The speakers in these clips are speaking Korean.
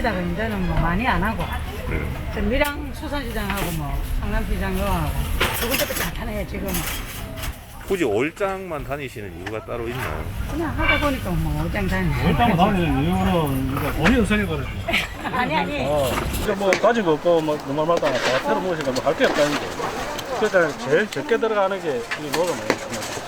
거리다가 이제는 뭐 많이 안 하고 네. 저 밀양 수산시장하고 뭐 상남시장 하고 그것도 괜찮아요 지금은 굳이 올장만 다니시는 이유가 따로 있나요? 그냥 하다 보니까 뭐 어장 다니고 일단 다니는 이유는 돈이 없으니까 그러지. 아니 아니 어, 이제 뭐 가지고 없고 뭐 너무 말다가 다 테러 모시니까 뭐할 게 없다는 게. 그래서 제일 적게 들어가는 게이 노름이에요.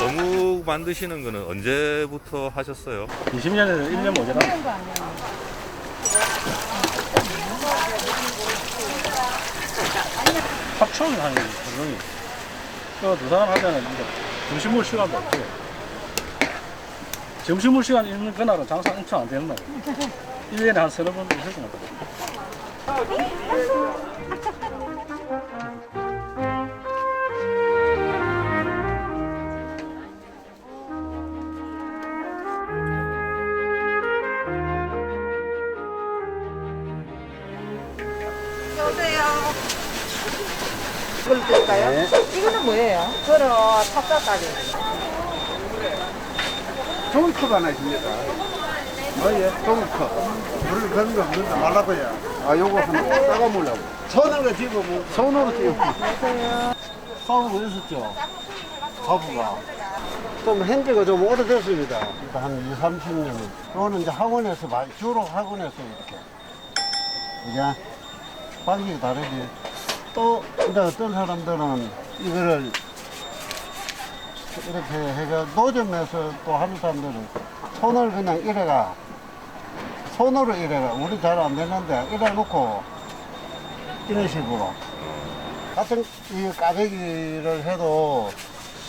어묵 만드시는 거는 언제부터 하셨어요? 20년에서 1년 모자라. 합총 하는 거지. 그두 사람 하자는 이제 점심물 시간도 없고. 점심물 시간 있는 그날은 장사 엄청 안 되는 날. 1년에 한 서너 번 있을 것 같아 요. 이걸 드릴까요? 이거는 뭐예요? 저는 찹쌀가리. 종이컵 하나 있습니다. 아, 예, 종이컵. 물을 그런 거 없는데 말라고요. 아, 요거 하나 따가 먹으려고. 손으로 집어 먹 손으로 집어. 사고가 있었죠. 가부가. 좀 현지가 좀 오래됐습니다. 그러니까 한 2, 30년은. 이거는 이제 학원에서, 많이- 주로 학원에서 이렇게. 이제 방식이 다르지. 또, 이제 어떤 사람들은 이거를 이렇게 해가 노점에서 또 하는 사람들은 손을 그냥 이래가 손으로 이래가 우리 잘 안 되는데 이래 놓고 이런 식으로 같은 이 까베기를 해도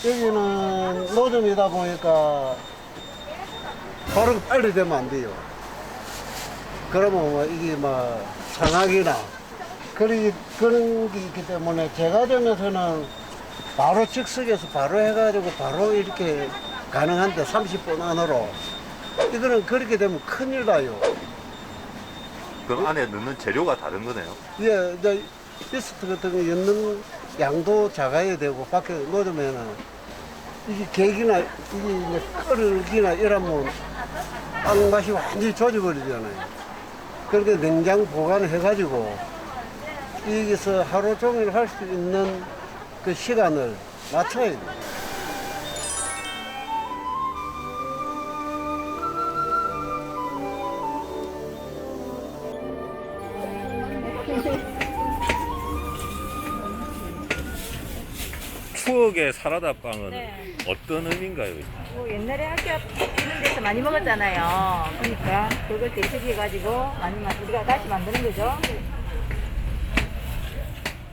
여기는 노점이다 보니까 바로 빨리 되면 안 돼요. 그러면 뭐 이게 막 상하기나 그런, 그런 게 있기 때문에 제과점에서는 바로 즉석에서 바로 해가지고 바로 이렇게 가능한데 30분 안으로 이거는 그렇게 되면 큰일 나요. 그럼 안에 넣는 재료가 다른 거네요. 예, 이제 리스트 같은 거 였는 양도 작아야 되고 밖에 놓으면은 이게 계기나 이게 이제 끓기나 이러면 빵 맛이 완전히 좋아져버리잖아요. 그렇게 냉장 보관을 해가지고 여기서 하루 종일 할 수 있는 그 시간을 맞춰야 돼요. 추억의 사라다 빵은 네. 어떤 의미인가요? 뭐 옛날에 학교 앞 이런 데서 많이 먹었잖아요. 그러니까 그걸 대체해가지고 많이 만 우리가 다시 만드는 거죠.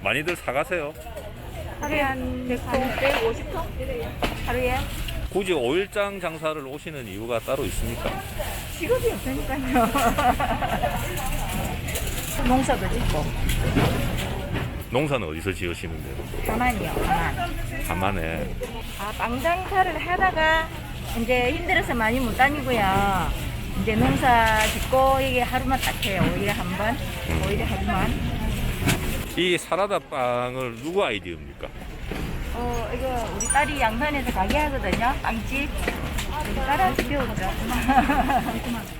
많이들 사가세요. 하루에 한 100통, 150통? 하루에? 굳이 오일장 장사를 오시는 이유가 따로 있습니까? 직업이 없으니까요. 농사도 짓고, 농사는 어디서 지으시는데요? 가만히요, 가만. 가만에. 아, 빵 장사를 하다가 이제 힘들어서 많이 못 다니고요. 이제 농사 짓고 이게 하루만 딱 해요. 5일에 한 번, 5일에 하루만. 이 사라다 빵을 누구 아이디어입니까? 어, 이거 우리 딸이 양산에서 가게 하거든요. 빵집. 우리 딸한테 배웠죠.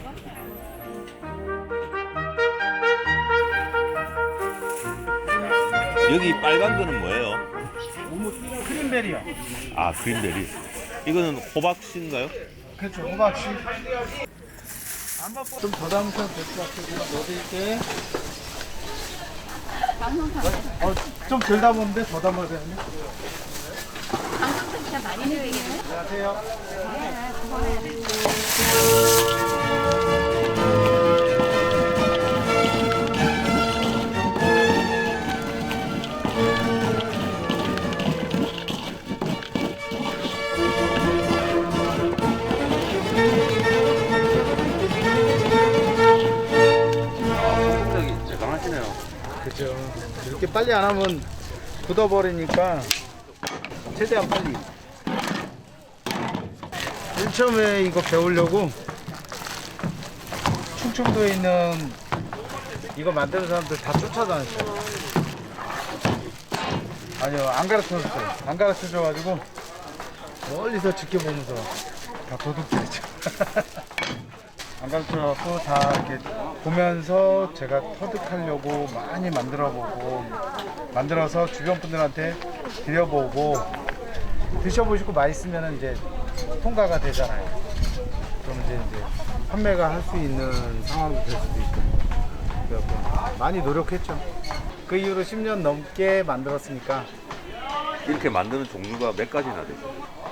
여기 빨간 거는 뭐예요? 크림베리요. 아, 그린베리. 이거는 호박씨인가요? 그렇죠. 호박씨. 좀 더 담으셔도 될 것 같아요. 그냥 넣어드릴게. 어, 좀덜 담았는데 더 담아야 되는데. 안녕하세요. 성격이 이렇게 빨리 안 하면 굳어버리니까 최대한 빨리. 맨 처음에 이거 배우려고 충청도에 있는 이거 만드는 사람들 다 쫓아다녔어요. 아니요, 안 가르쳐줬어요. 안 가르쳐줘가지고 멀리서 지켜보면서 다 도둑질했죠. 안 가르쳐갖고 다 이렇게 보면서 제가 터득하려고 많이 만들어보고 만들어서 주변 분들한테 드려보고 드셔보시고 맛있으면 이제 통과가 되잖아요. 그럼 이제 이제 판매가 할 수 있는 상황이 될 수도 있고 그래갖고 많이 노력했죠. 그 이후로 10년 넘게 만들었으니까 이렇게 만드는 종류가 몇 가지나 돼요?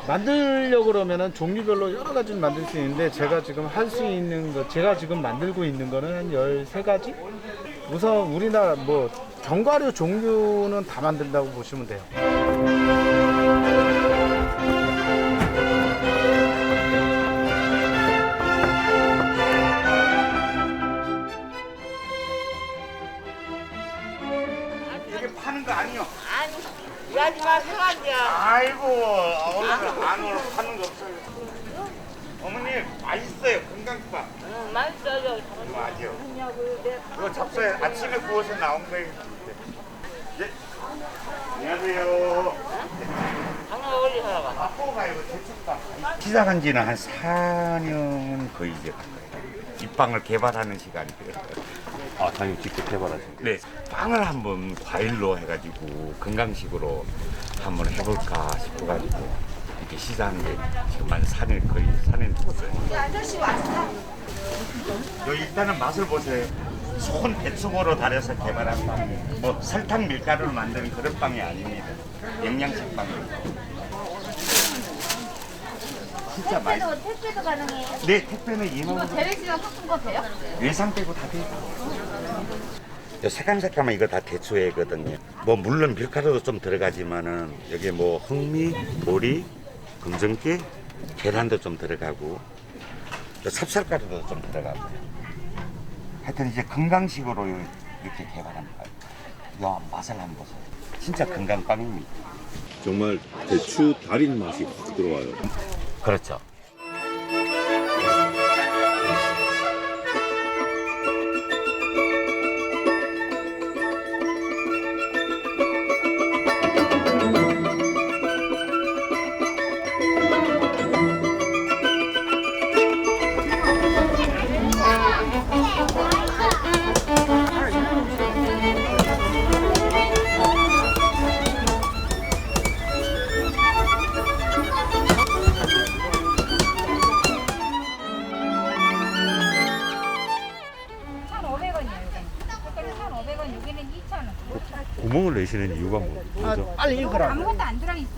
만들려고 그러면은 종류별로 여러 가지를 만들 수 있는데 제가 지금 할 수 있는 거 제가 지금 만들고 있는 거는 한 13가지? 우선 우리나라 뭐 견과류 종류는 다 만든다고 보시면 돼요. 이게 파는 거 아니요? 하지마 생활이야. 아이고 오늘 안 오늘 파는 거 없어요. 어머니 맛있어요 건강밥. 맛있어요. 맞아요. 이거 잡숴요. 아침에 구워서 나온 거예요. 예. 안녕하세요. 올리라. 대축밥. 시작한 지는 한 4년 거의 이제 간 거예요. 이 빵을 개발하는 시간이에요. 아, 장님 직접 개발하신 게. 네, 빵을 한번 과일로 해가지고 건강식으로 한번 해볼까 싶어가지고 이렇게 시작한 게 지금 한 4년 거의 4년 됐어요. 아저씨 왔어. 요 일단은 맛을 보세요. 손 배추으로 달여서 개발한 빵. 뭐 설탕 밀가루로 만드는 그런 빵이 아닙니다. 영양식 빵이에요. 진짜 맛있어요. 택배도 가능해요? 네, 택배는 2만 원. 재래시장 섞은 거 돼요? 외상 빼고 다 돼요. 요 새감새감한 이거 다 대추회거든요. 뭐 물론 밀가루도 좀 들어가지만은 여기 뭐 흑미, 보리, 금정깨, 계란도 좀 들어가고 또 찹쌀가루도 좀 들어가고. 하여튼 이제 건강식으로 요- 이렇게 개발한 거예요. 요 맛을 한번 보세요. 진짜 건강빵입니다. 정말 대추 달인 맛이 확 들어와요. 그렇죠.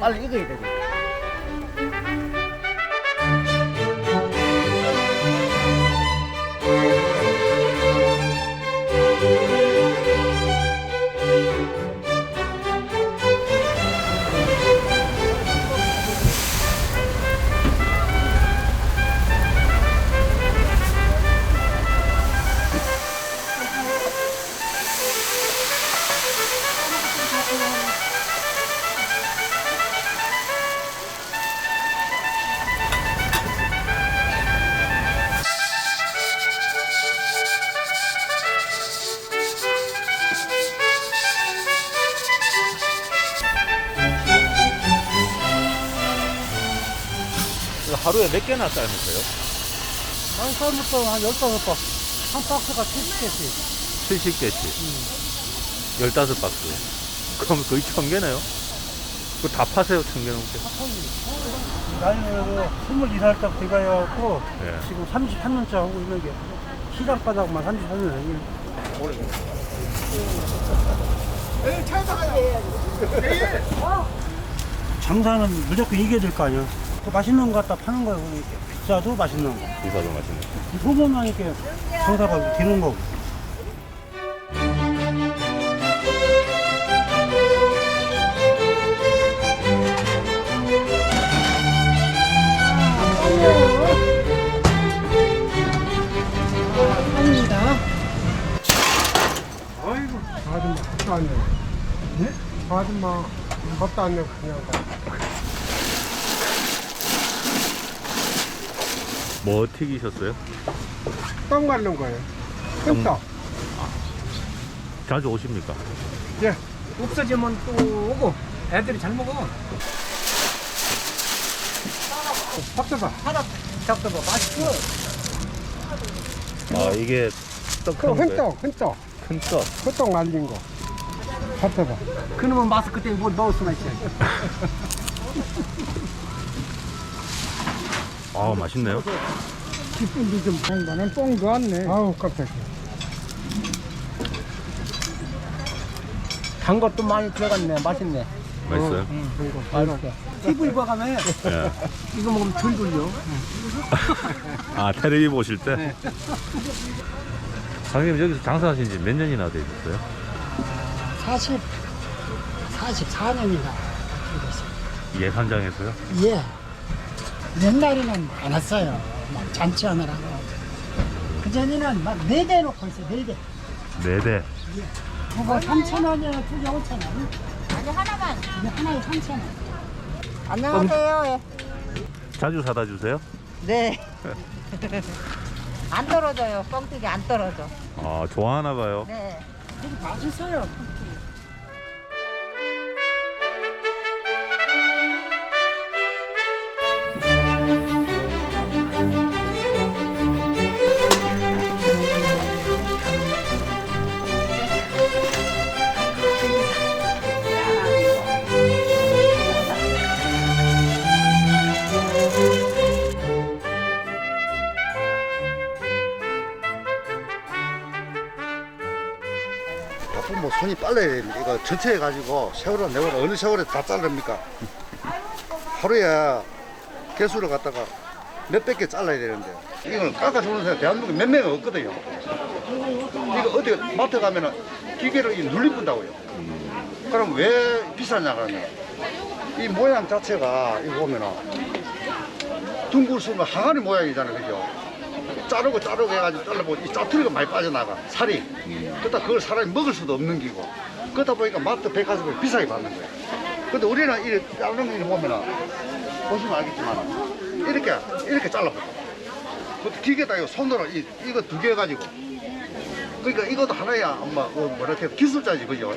안 들어있어 하루에 몇 개나 삶으세요? 한 사람부터 한 15번. 한 박스가 70개씩. 70개씩. 15박스. 그럼 거의 천 개네요? 그거 다 파세요, 천개 넘게. 나이는 21살 때부터 이거 해갖고 예. 지금 33년째 하고 있는 게 시장 바닥만 33년 넘게. 장사는 무조건 이겨야 될 거 아니야. 그 맛있는 거 갖다 파는 거야. 그러니까. 비싸도 맛있는 거. 비싸도 맛있네. 소문만 이렇게 장사가 되는 거고. 아이고, 아줌마 밥도 안 내고. 네? 저 아줌마 밥도 안 내고 그냥 가. 뭐 튀기셨어요? 떡 말른 거예요. 끈떡. 자주 오십니까? 예. 없어지면 또 오고 애들이 잘 먹어. 밥 줘봐. 하나 잡숴봐. 맛있어. 아 이게 그 떡하는 거예요? 흔떡, 흔떡, 큰 떡. 흔떡 말린 거. 잡숴봐. 그놈은 마스크 때문에 뭘 넣을 수나 있어요. 아 맛있네요. 기쁜데 좀. 아니, 나는 똥 좋았네. 아우, 깜짝이야. 단 것도 많이 들어갔네. 맛있네. 맛있어요? 맛있어. TV 봐가면 예. 이거 먹으면 덜 돌려. 아 텔레비 보실 때? 네. 사장님 여기서 장사하신 지 몇 년이나 되셨어요? 40, 44년이나 예산장에서요? 예. 옛날에는 많았어요. 막 잔치하느라고. 그전에는 막 네 대 놓고 있어요, 네 대. 네 대. 그거 3천 원이야, 두개 5천 원. 아니 하나만. 이게 하나에 3천 원. 안녕하세요. 자주 사다 주세요? 네. 안 떨어져요. 뻥튀기 안 떨어져. 아 좋아하나 봐요. 네. 되게 맛있어요. 빨라야 됩니다. 이거 전체 해가지고 세월은 내월 어느 세월에 다 자릅니까? 하루에 개수를 갖다가 몇백 개 잘라야 되는데 이걸 깎아주는 사람 대한민국에 몇 명이 없거든요. 이거 어디 마트 가면은 기계를 이 눌리분다고요. 그럼 왜 비싸냐 그러면 이 모양 자체가 이거 보면은 둥글 수면 항아리 모양이잖아요, 그죠? 자르고 자르고 해가지고 잘라보고 이 짜투리가 많이 빠져나가 살이. 그러다 그걸 사람이 먹을 수도 없는 기고. 그러다 보니까 마트 백화점에 비싸게 받는 거예요 근데 우리는 이 자르는 거 보면은 보시면 알겠지만 이렇게 이렇게 잘라버려 그 기계다 이거 손으로 이, 이거 두 개 가지고. 그러니까 이것도 하나야 엄마. 그 뭐라 해야 기술자지 그죠?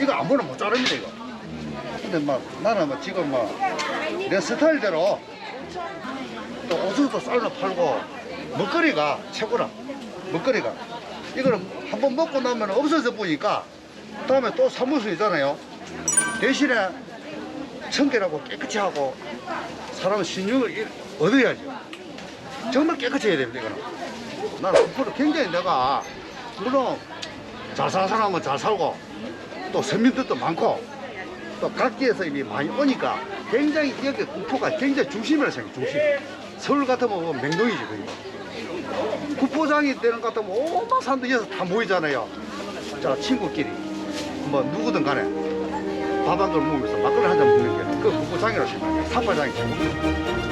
이거 아무나 못 자릅니다 이거. 근데 막 나는 뭐 지금 뭐내 스타일대로 또 옷도 쌀로 팔고 먹거리가 최고라. 먹거리가. 이거는 한번 먹고 나면 없어져 보니까 다음에 또수 있잖아요. 대신에 청결하고 깨끗이 하고 사람은 신용을 일- 얻어야죠. 정말 깨끗이 해야 됩니다 이거는. 나는 앞으로 굉장히 내가 물론 잘 사는 사람은 잘 살고 또 서민들도 많고 또 각지에서 이미 많이 오니까 굉장히 여기 구포가 굉장히 중심이라 생각해 중심. 서울 같으면 뭐 맹동이지 거의 구포장이 되는 것 같으면 오만 사람들이 여기서 다 모이잖아요. 자 친구끼리. 뭐 누구든 간에 밥 한 그릇 먹으면서 막걸리 한 잔 먹는 게 그 구포장이라고 생각해요. 삿발장이 최고입니다